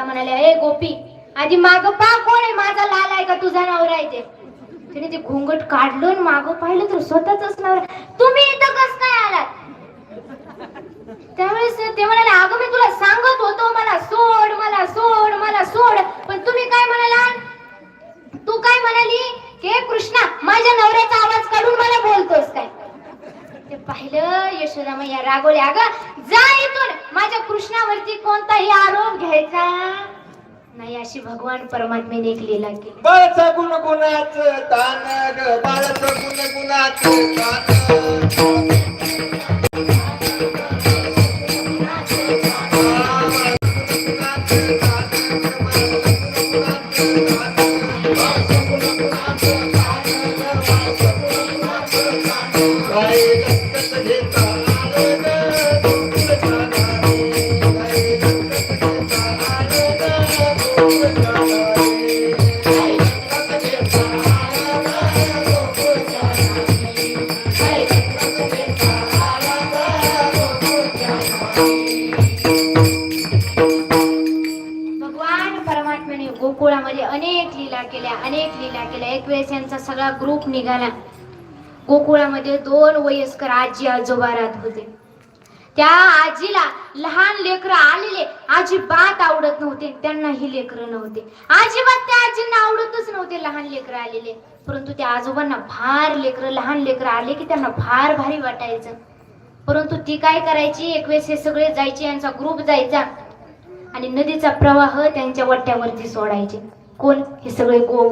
माता म्हणाल्या हे गोपी आधी माग पा कोण आहे माझा लाल आहे का तुझा नवरा आहे ते? तिने ते घुंगट काढलं माग मागं पाहिलं तर स्वतःच नवरा तुम्ही इथं कस काय आलात? त्यावेळेस ते म्हणाले अगं मी तुला सांगत होतो मला सोड मला सोड मला सोड पण तुम्ही काय म्हणाला तू काय म्हणाली हे कृष्णा माझ्या नवऱ्याचा आवाज काढून मला बोलतोस काय? ते पाहिलं यशोदा मैया रागवल्या अगं जा इथून माझ्या कृष्णावरती कोणताही आरोप घ्यायचा? नाही अशी भगवान परमात्मेने एक लीला केली. बाळाचा गुण गुणाच तान ग बाळाचा गुण गुणाच तान सगळा ग्रुप निघाला. गोकुळामध्ये दोन वयस्कर आजी आजोबा राहत होते. त्या आजीला लहान लेकरं आलेले अजिबात आवडत नव्हते त्यांना ही लेकरं नव्हते. अजिबात त्या आजींना आवडतच नव्हते लहान लेकरं आलेले. परंतु त्या आजोबांना फार लेकरं लहान लेकरं आले की त्यांना फार भारी वाटायचं. परंतु ती काय करायची? एक वेळेस हे सगळे जायचे यांचा ग्रुप जायचा. आणि नदीचा प्रवाह त्यांच्या वट्ट्यावरती सोडायचे. कोण? हे सगळे गो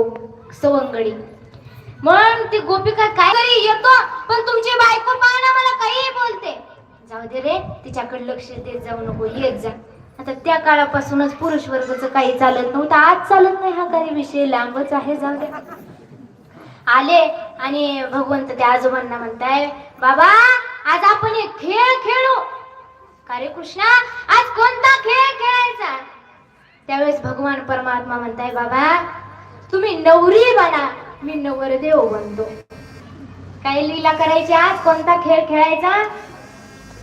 सवंगडी. म्हणून ती गोपिका काय तरी येतो पण तुमची बायको पाहणं मला काही बोलते. जाऊ दे रे तिच्याकडे लक्ष देत जाऊ नको येत जा. आता त्या काळापासूनच पुरुष वर्गाचं काही चालत नव्हतं. आज चालत नाही हा काही विषय. लांबच आहे जाऊ दे. आले आणि भगवंत त्या आजोबांना म्हणताय बाबा आज आपण एक खेळ खेळू. का रे कृष्णा आज कोणता खेळ खेळायचा? त्यावेळेस भगवान परमात्मा म्हणताय बाबा तुम्ही नवरी बना मी नवरदेव बनतो. काय लीला करायची आज? कोणता खेळ खेळायचा?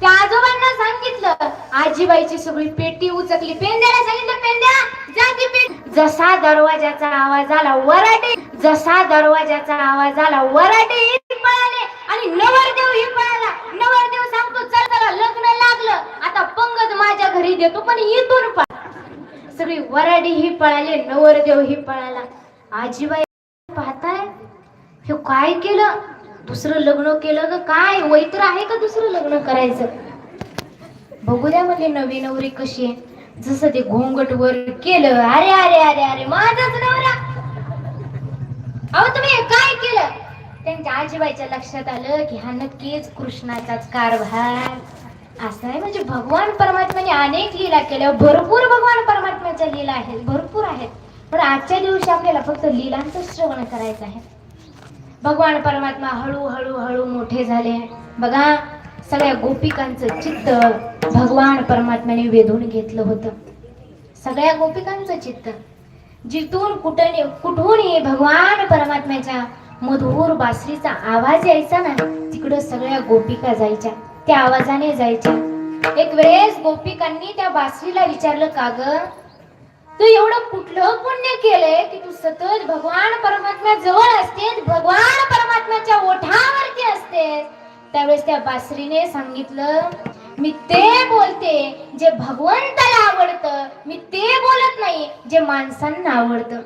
त्या आजोबांना सांगितलं आजीबाईची सगळी पेटी उचकली पेंद्याला सांगितलं पेंद्या जा की पेट जसा दरवाजाचा आवाज आला वराटे जसा दरवाजाचा आवाज आला वराटे पळाले आणि नवरदेव ही पळाला. नवरदेव सांगतो चल चला लग्न लागलं. आता पंगत माझ्या घरी देतो पण इथून पळ. सगळी वराडी ही पळाले नवरदेव ही पळाला. आजीबाई पाहताय हे काय केलं? दुसरं लग्न केलं का काय? वैत्र आहे का दुसरं लग्न करायचं? बघू द्या म्हणजे नवी नवरी कशी आहे. जसं ते घोंगट वर केलं. अरे अरे अरे अरे माझाच नवरा! अहो तुम्ही काय केलं? त्यांच्या आजीबाईच्या लक्षात आलं की हा नक्कीच कृष्णाचाच कारभार. असं आहे म्हणजे भगवान परमात्म्याने अनेक लीला केल्या. भरपूर भगवान परमात्म्याच्या लीला आहेत. भरपूर आहेत. पण आजच्या दिवशी आपल्याला फक्त लीलांचं श्रवण करायचं आहे. भगवान परमात्मा हळूहळू हळू मोठे झाले. बघा सगळ्या गोपिकांचं चित्त भगवान परमात्म्याने वेधून घेतलं होतं. सगळ्या गोपिकांचं चित्त. जिथून कुठून कुठूनही भगवान परमात्म्याच्या मधुर बासरीचा आवाज यायचा ना तिकडं सगळ्या गोपिका जायच्या. त्या आवाजाने जायच्या. एक वेळेस गोपिकांनी त्या बासरीला विचारलं का ग? तू एवढं कुठलं पुण्य केलंय की तू सतत भगवान परमात्म्या जवळ असतेस भगवान परमात्म्याच्या ओठावरती असतेस? त्यावेळेस त्या बासरीने सांगितलं मी ते बोलते जे भगवंताला आवडतं मी ते बोलत नाही जे माणसांना आवडतं.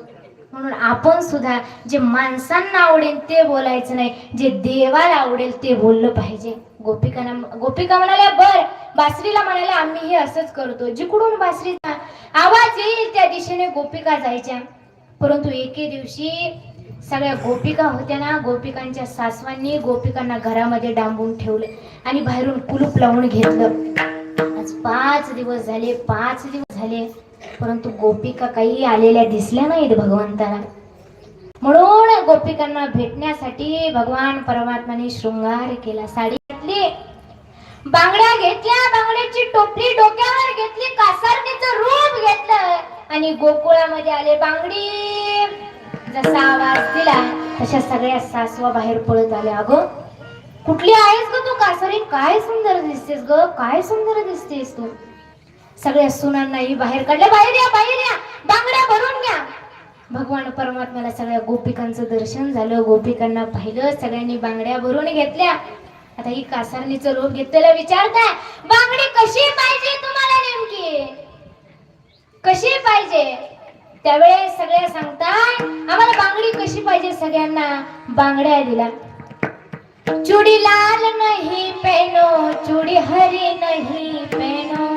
म्हणून आपण सुद्धा जे माणसांना आवडेल ते बोलायचं नाही जे देवाला आवडेल ते बोललं पाहिजे. गोपिकांना गोपिका म्हणाल्या बर. बासरीला म्हणाल्या आम्ही हे असंच करतो. जिकडून बासरी आवाज येईल त्या दिशेने गोपिका जायच्या. परंतु एके दिवशी सगळ्या गोपिका होत्या ना गोपिकांच्या सासवांनी गोपिकांना घरामध्ये डांबून ठेवले आणि बाहेरून कुलूप लावून घेतलं. आज पाच दिवस झाले पाच दिवस झाले परंतु गोपिका काही आलेल्या दिसल्या नाहीत भगवंताला. म्हणून गोपिकांना भेटण्यासाठी भगवान परमात्माने शृंगार केला साडी घातली. बांगड्या घेतल्या बांगड्याची टोपली डोक्यावर घेतली कासारणीचं रूप घेतलं. आणि गोकुळामध्ये आले बांगडी. जसा आवाज दिला तशा सगळ्या सासवा बाहेर पळत आल्या. अगं कुठली आहेस ग तू कासारी? काय सुंदर दिसतेस ग? काय सुंदर दिसतेस तू? सगळ्या सुनांनाही बाहेर काढल्या. बाहेर या बाहेर या. बांगड्या भरून घ्या. भगवान परमात्म्याला सगळ्या गोपिकांचं दर्शन झालं. गोपिकांना पाहिलं सगळ्यांनी बांगड्या भरून घेतल्या. आता ही कासारणीचं रूप घेतलेलं विचारताय. बांगडी कशी पाहिजे तुम्हाला नेमकी? कशी पाहिजे? त्यावेळेस सगळे सांगताय आम्हाला बांगडी कशी पाहिजे सगळ्यांना? बांगड्या दिल्या. चुडी लाल नाही पेनो चुडी हरी नाही पेनो.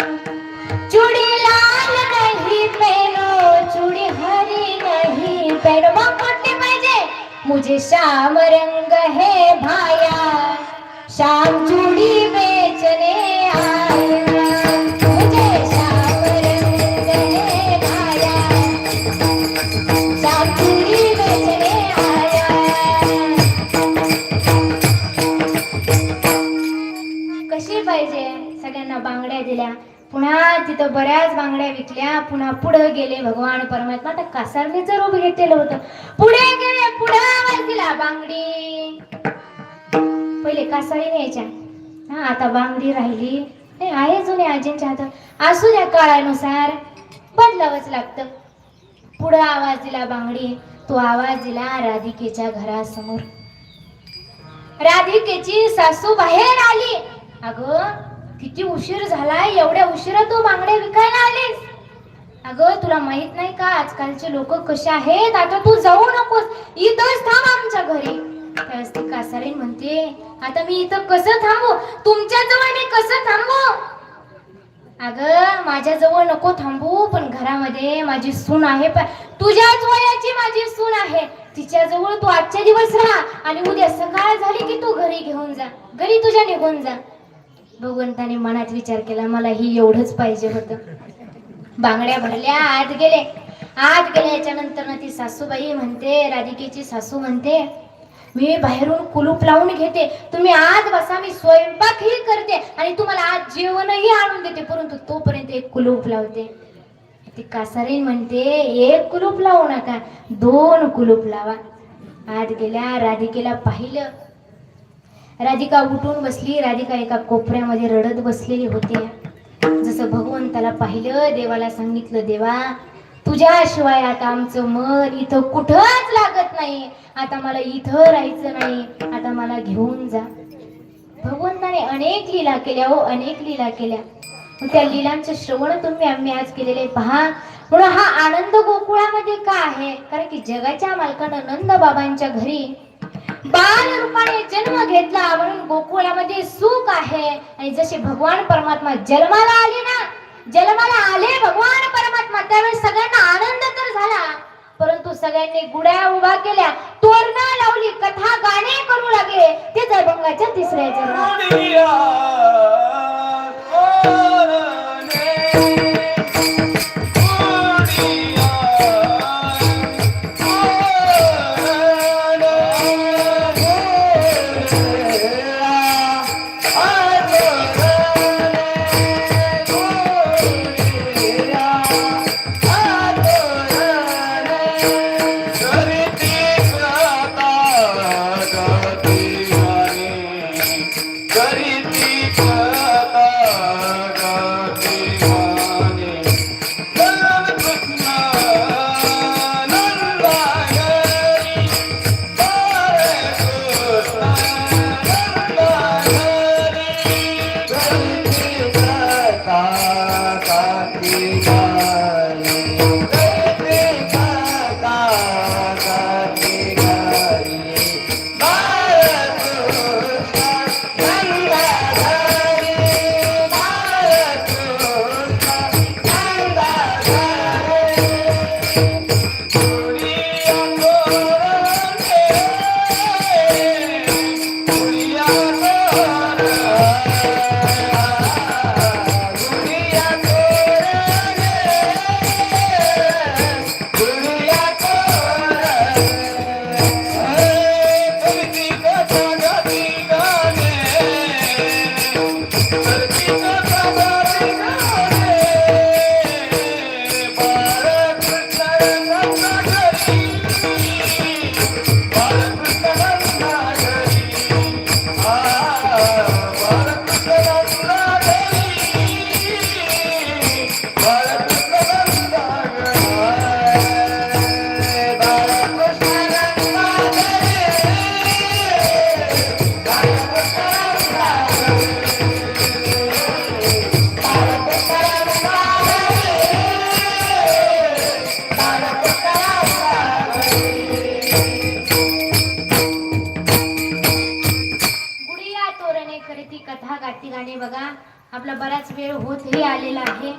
चुडी लाल नाही पेनो चुडी हरी नाही पेनो. मग कोणती पाहिजे? मुझे श्याम रंग हे भाया. श्याम चूड़ी बेचने आया। कशी पाहिजे? सगळ्यांना बांगड्या दिल्या. पुन्हा तिथं बऱ्याच बांगड्या विकल्या. पुन्हा पुढे गेले भगवान परमात्मा. तर कासारणीचं रूप घेतलेलं होतं. पुढे गेले पुढे आवाज दिला बांगडी. पहिले कासारी न्यायच्या. हा आता बांगडी राहिली. नाही आहे जुने आजींच्या हातात. असू द्या काळानुसार बदलावंच लागतं. पुढं आवाज दिला बांगडी तो आवाज दिला राधिकेच्या घरासमोर. राधिकेची सासू बाहेर आली. अग किती उशीर झालाय एवढ्या उशिरा तू बांगड्या विकायला आलीस. अगं तुला माहीत नाही का आजकालचे लोक कसे आहेत? आता तू जाऊ नकोस. इथंच थांब आमच्या घरी. त्यावेळेस ती कासारीन म्हणते आता मी इथं कसं थांबू? तुमच्या जवळ मी कसं थांबू? अग माझ्या जवळ नको थांबू पण घरामध्ये माझी सून आहे पण तुझ्याच वयाची माझी सून आहे. तिच्या जवळ तू आजच्या दिवस राहा आणि उद्या सकाळ झाली की तू घरी घेऊन जा. घरी तुझ्या निघून जा. भगवंताने मनात विचार केला मला ही एवढंच पाहिजे होतं. बांगड्या भरल्या आत गेले. आत गेल्याच्यानंतर ना ती सासूबाई म्हणते राधिकेची सासू म्हणते मी बाहेरून कुलूप लावून घेते. तुम्ही आज बसा मी स्वयंपाकही करते आणि तुम्हाला आज जेवणही आणून देते. परंतु तोपर्यंत एक कुलूप लावते. ती कासारी म्हणते एक कुलूप लावू नका दोन कुलूप लावा. आत गेल्या राधिकेला पाहिलं. राधिका उठून बसली. राधिका एका कोपऱ्यामध्ये रडत बसलेली होती. जसं भगवंताला पाहिलं देवाला सांगितलं देवा तुझ्याशिवाय आता आमचं मन इथं कुठंच लागत नाही. आता मला इथं राहायचं नाही. आता मला घेऊन जा. भगवंताने अनेक लीला केल्या हो अनेक लीला केल्या. त्या लीलांचं श्रवण तुम्ही आम्ही आज केलेले पहा. म्हणून हा आनंद गोकुळामध्ये का आहे? कारण की जगाच्या मालकानं नंद बाबांच्या घरी बाल रूपाने जन्म घेतला म्हणून गोकुळामध्ये सुख आहे. आणि जसे भगवान परमात्मा जन्माला आले ना जन्माला आले भगवान परमात्मा त्यावेळेस सगळ्यांना आनंद तर झाला परंतु सगळ्यांनी गुड्या उभा केल्या तोरणा लावली कथा गाणे करू लागले ते जयभंगाच्या तिसऱ्या जन्मात. आपला बराच वेळ होतही आलेला आहे.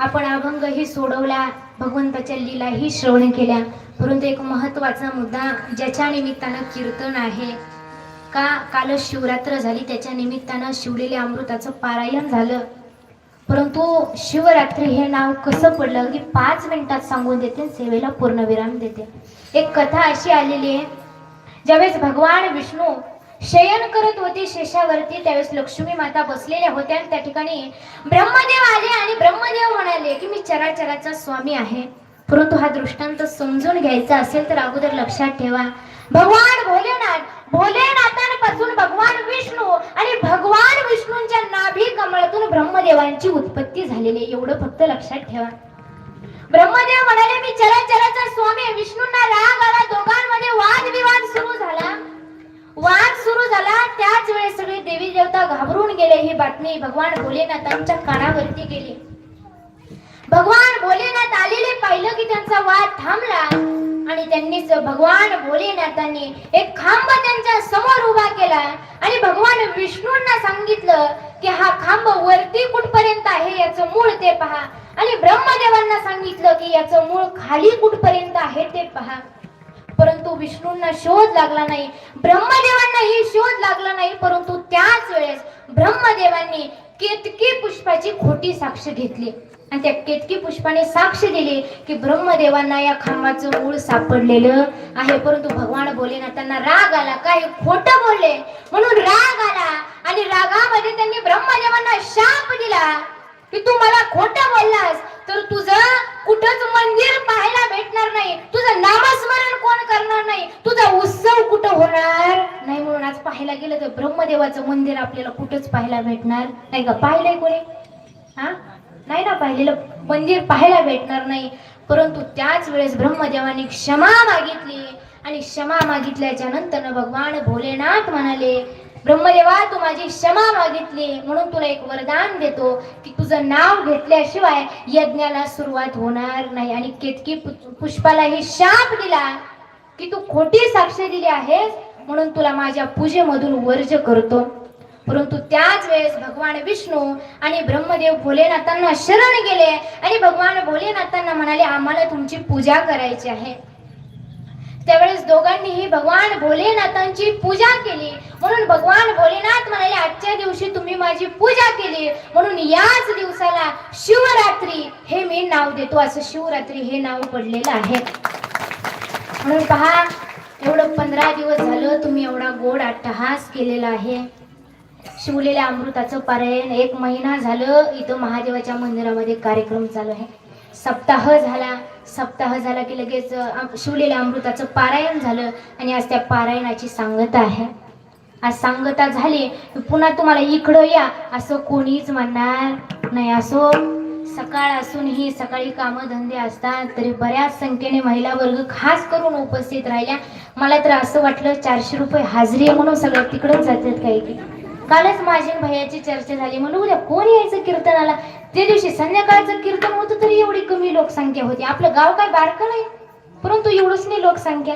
आपण अभंगही सोडवला भगवंताच्या लीलाही श्रवण केल्या. परंतु एक महत्त्वाचा मुद्दा ज्याच्या निमित्तानं कीर्तन आहे. का काल शिवरात्र झाली त्याच्या निमित्तानं शिवलेल्या अमृताचं पारायण झालं. परंतु शिवरात्री हे नाव कसं पडलं? अगदी पाच मिनिटात सांगून देते सेवेला पूर्णविराम देते. एक कथा अशी आलेली आहे. ज्यावेळेस भगवान विष्णू शयन करत होते शेषावरती. त्यावेळेस लक्ष्मी माता बसलेल्या होत्या आणि त्या ठिकाणी ब्रह्मदेव आले आणि ब्रह्मदेव म्हणाले की मी चराचराचा स्वामी आहे. परंतु हा दृष्टांत समजून घ्यायचा असेल तर अगोदर लक्षात ठेवा. भगवान भोलेनाथ भोलेनाथांपासून भगवान विष्णू आणि भगवान विष्णूंच्या नाभी कमळातून ब्रह्मदेवांची उत्पत्ती झालेली आहे. एवढं फक्त लक्षात ठेवा. ब्रह्मदेव म्हणाले मी चराचराचा स्वामी विष्णूंना राग आला दोघांमध्ये वादविवाद सुरू झाला वाद सुरू झाला त्याच वेळेस सगळे देवी देवता घाबरून गेले ही बातमी भगवान भोलेनाथांच्या कानावरती गेली. भगवान भोलेनाथ आलेले पाहिलं की त्यांचा वाद थांबला आणि त्यांनीच भगवान भोलेनाथांनी एक खांब त्यांच्यासमोर उभा केला आणि भगवान विष्णूंना सांगितलं की हा खांब वरती कुठपर्यंत आहे याचं मूळ ते पहा. आणि ब्रह्मदेवांना सांगितलं की याचं मूळ खाली कुठपर्यंत आहे ते पहा. परंतु विष्णूंना शोध लागला नाही. ब्रह्मदेवांनाही शोध लागला नाही परंतु त्याच वेळेस ब्रह्मदेवांनी केतकी खोटी साक्ष घेतली. आणि त्या केतकी पुष्पाने साक्ष दिली की ब्रह्मदेवांना या खांबाचं मूळ सापडलेलं आहे. परंतु भगवान बोले ना त्यांना राग आला. काय खोट बोलले. म्हणून राग आला आणि रागामध्ये त्यांनी ब्रह्मदेवांना शाप दिला की तू मला खोट बोललास तर तुझं कुठंच मंदिर पाहायला भेटणार नाही. तुझं नामस्मरण कोण करणार नाही? तुझा उत्सव कुठं होणार? नाही म्हणून आज पाहायला गेलं तर ब्रह्मदेवाचं मंदिर आपल्याला कुठंच पाहायला भेटणार? नाही का? पाहिलंय कोणी? पाहिलेलं मंदिर पाहायला भेटणार नाही. परंतु त्याच वेळेस ब्रह्मदेवाने क्षमा मागितली आणि क्षमा मागितल्याच्या नंतर भगवान भोलेनाथ म्हणाले ब्रह्मदेवा तू माझी क्षमा मागितली. म्हणून तुला एक वरदान देतो की तुझं नाव घेतल्याशिवाय यज्ञाला सुरुवात होणार नाही. आणि केतकी पुष्पाला पुष्पालाही शाप दिला की तू खोटी साक्ष दिली आहेस म्हणून तुला माझ्या पूजेमधून वर्ज करतो. परंतु त्याच वेळेस भगवान विष्णू आणि ब्रह्मदेव भोलेनाथांना शरण गेले आणि भगवान भोलेनाथांना म्हणाले आम्हाला तुमची पूजा करायची आहे. त्यावेळेस दोघांनीही भगवान भोलेनाथांची पूजा केली. म्हणून भगवान भोलेनाथ म्हणाले आजच्या दिवशी तुम्ही माझी पूजा केली. म्हणून याच दिवसाला शिवरात्री हे मी नाव देतो. असं शिवरात्री हे नाव पडलेलं आहे. म्हणून पहा एवढं पंधरा दिवस झालं तुम्ही एवढा गोड अट्टहास केलेला आहे. शिवलेल्या अमृताचं पारायण. एक महिना झालं इथं महादेवाच्या मंदिरामध्ये कार्यक्रम चालू आहे. सप्ताह झाला. सप्ताह झाला की लगेच शिवलेल्या अमृताचं पारायण झालं आणि आज त्या पारायणाची सांगता आहे. आज सांगता झाली पुन्हा तुम्हाला इकडं या असं कोणीच म्हणणार नाही. असो सकाळ असूनही सकाळी कामं धंदे असतात तरी बऱ्याच संख्येने महिला वर्ग खास करून उपस्थित राहिल्या. मला तर असं वाटलं चारशे रुपये हाजरी आहे म्हणून सगळं तिकडंच जातात काही. कालच माझी भैयाची चर्चा झाली. म्हणून उद्या कोण यायचं कीर्तनाला? त्या दिवशी संध्याकाळचं कीर्तन होतं तरी एवढी कमी लोकसंख्या होती. आपलं गाव काय बारकं नाही? परंतु एवढंच नाही लोकसंख्या.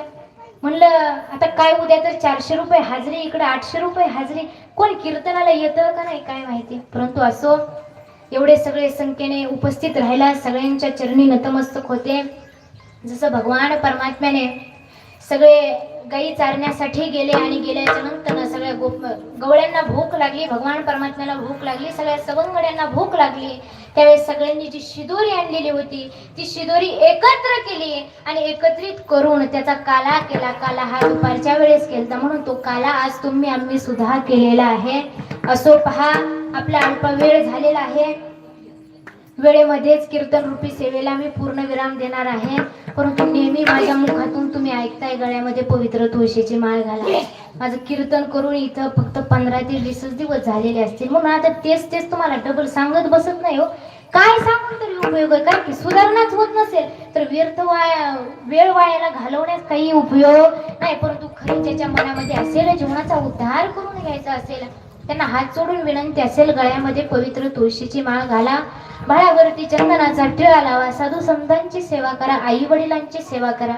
म्हणलं आता काय उद्या तर चारशे रुपये हाजरी इकडे आठशे रुपये हाजरी. कोण कीर्तनाला येतं का नाही काय माहिती. परंतु असो एवढे सगळे संख्येने उपस्थित राहायला सगळ्यांच्या चरणी नतमस्तक होते. जसं भगवान परमात्म्याने सगळे गाई चारण्यासाठी गेले आणि गेल्याच्यानंतर गोप गवळ्यांना भूक लागली भगवान परमात्म्याला भूक लागली सगळ्या सवंगड्यांना भूक लागली. त्यावेळेस सगळ्यांनी जी शिदोरी आणलेली होती ती शिदोरी एकत्र केली आणि एकत्रित करून त्याचा काला केला. काला हा दुपारच्या वेळेस केलता म्हणून तो काला आज तुम्ही आम्ही सुद्धा केलेला आहे. असो पहा आपला अल्प वेळ झालेला आहे. वेळेमध्येच कीर्तन रूपी सेवेला मी पूर्ण विराम देणार आहे. परंतु नेहमी माझ्या मुखातून तुम्ही ऐकताय गळ्यामध्ये पवित्र तुळशीची माळ घाला. माझं कीर्तन करून इथं फक्त पंधरा ते वीसच दिवस झालेले असतील. म्हणून आता तेच तेच तुम्हाला डबल सांगत बसत नाही हो. काय सांगून तरी उपयोग आहे? कारण की सुधारणाच होत नसेल तर व्यर्थ वाया वेळ वायाला घालवण्यास काही उपयोग नाही. परंतु खरी ज्याच्या मनामध्ये असेल जीवनाचा उद्धार करून घ्यायचा असेल त्यांना हात जोडून विनंती असेल गळ्यामध्ये पवित्र तुळशीची माळ घाला. बाळावरती चंदनाचा टिळा लावा. साधू संतांची सेवा करा. आई वडिलांची सेवा करा.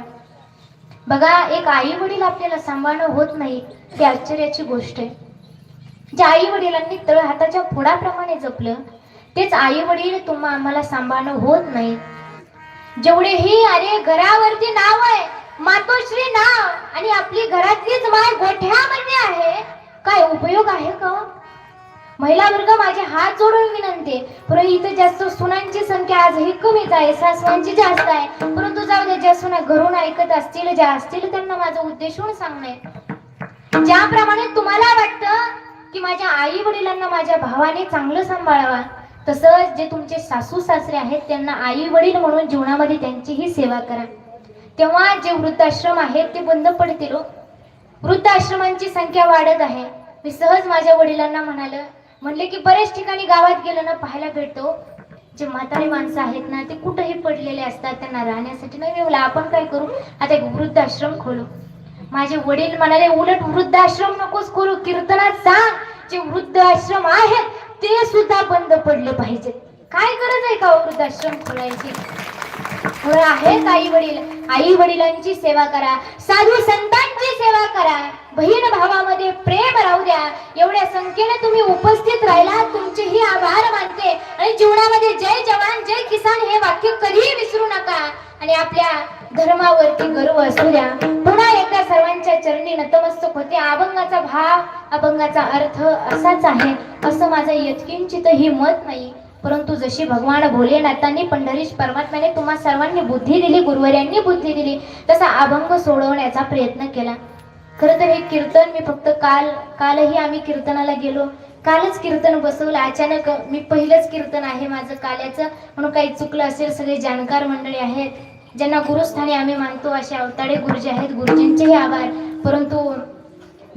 बघा एक आई वडील आपल्याला सांभाळणं होत नाही ही आश्चर्याची गोष्ट आहे. ज्या आई वडिलांनी तळ हाताच्या फोडाप्रमाणे जपलं तेच आई वडील तुम्हा आम्हाला सांभाळणं होत नाही. जेवढेही अरे घरावरती नाव आहे मातोश्री नाव आणि आपली घरातलीच माय गोठ्यामध्ये आहे काय उपयोग आहे का? महिला वर्ग माझे हात जोडून विनंती आहे. परंतु इथे जास्त सुनांची संख्या आजही कमीच आहे. सासवांची जास्त आहे. परंतु जाऊ दे ज्या सुना घरून ऐकत असतील ज्या असतील त्यांना माझा उद्देशून सांगणे. ज्याप्रमाणे तुम्हाला वाटतं की माझ्या आई वडिलांना माझ्या भावाने चांगलं सांभाळावा तसंच जे तुमचे सासू सासरे आहेत त्यांना आई वडील म्हणून जीवनामध्ये त्यांचीही सेवा करा. तेव्हा जे वृद्धाश्रम आहेत ते बंद पडतील हो. वृद्ध वृद्धाश्रमांची संख्या वाढत आहे. मी सहज माझ्या वडिलांना म्हणालं म्हणले की बरेच ठिकाणी गावात गेलं ना पाहायला भेटतो. जे म्हातारे माणसं आहेत ना ते कुठेही पडलेले असतात त्यांना राहण्यासाठी नाही. मी आपण काय करू? आता एक वृद्धाश्रम खोलू. माझे वडील म्हणाले उलट वृद्धाश्रम नकोस खोलू कीर्तनात सांग जे वृद्धाश्रम आहेत ते सुद्धा बंद पडले पाहिजेत काय गरज आहे का हो वृद्धाश्रम खोलायची? आहेत आई वडील. आई वडिलांची सेवा करा. साधू संतांची सेवा करा. बहीण भावामध्ये प्रेम राहू द्या. एवढ्या संख्येने तुम्ही उपस्थित राहिला तुमचेही आभार मानते. आणि जीवनामध्ये जय जवान जय किसान हे वाक्य कधीही विसरू नका. आणि आपल्या धर्मावरती गर्व असू द्या. पुन्हा एकदा सर्वांच्या चरणी नतमस्तक होते. अभंगाचा भाव अभंगाचा अर्थ असाच आहे. असं माझं यत्किंचितही मत नाही. परंतु जशी भगवान भोलेनाथांनी पंढरीश परमात्म्याने तुम्हा सर्वांनी बुद्धी दिली गुरुवर्यांनी बुद्धी दिली तसा अभंग सोडवण्याचा प्रयत्न केला. खरं तर हे कीर्तन मी फक्त काल कालही आम्ही कीर्तनाला गेलो. कालच कीर्तन बसवलं. अचानक मी पहिलंच कीर्तन आहे माझं काल्याचं. म्हणून काही चुकलं असेल सगळे जाणकार मंडळी आहेत. ज्यांना गुरुस्थानी आम्ही मानतो असे अवताडे गुरुजी आहेत. गुरुजींचेही आभार. परंतु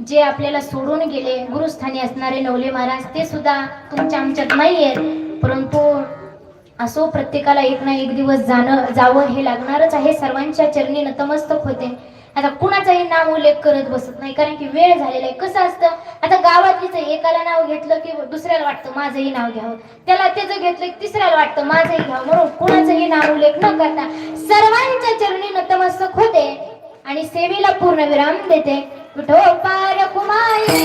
जे आपल्याला सोडून गेले गुरुस्थानी असणारे नवले महाराज ते सुद्धा तुमच्या आमच्यात नाही आहेत परंतु असो प्रत्येकाला एक ना एक दिवस जाणं जावं हे लागणारच आहे. सर्वांच्या चरणी नतमस्तक होते. आता कुणाचाही नाव उल्लेख करत बसत नाही कारण की वेळ झालेला आहे. कसं असतं? आता गावातलीच एकाला नाव घेतलं की दुसऱ्याला वाटतं माझंही नाव घ्यावं. त्याला त्याचं घेतलं की तिसऱ्याला वाटतं माझंही घ्यावं. म्हणून कुणाचंही नाव उल्लेख न करता सर्वांच्या चरणी नतमस्तक होते आणि सेवेला पूर्ण विराम देते. विठो कुमारी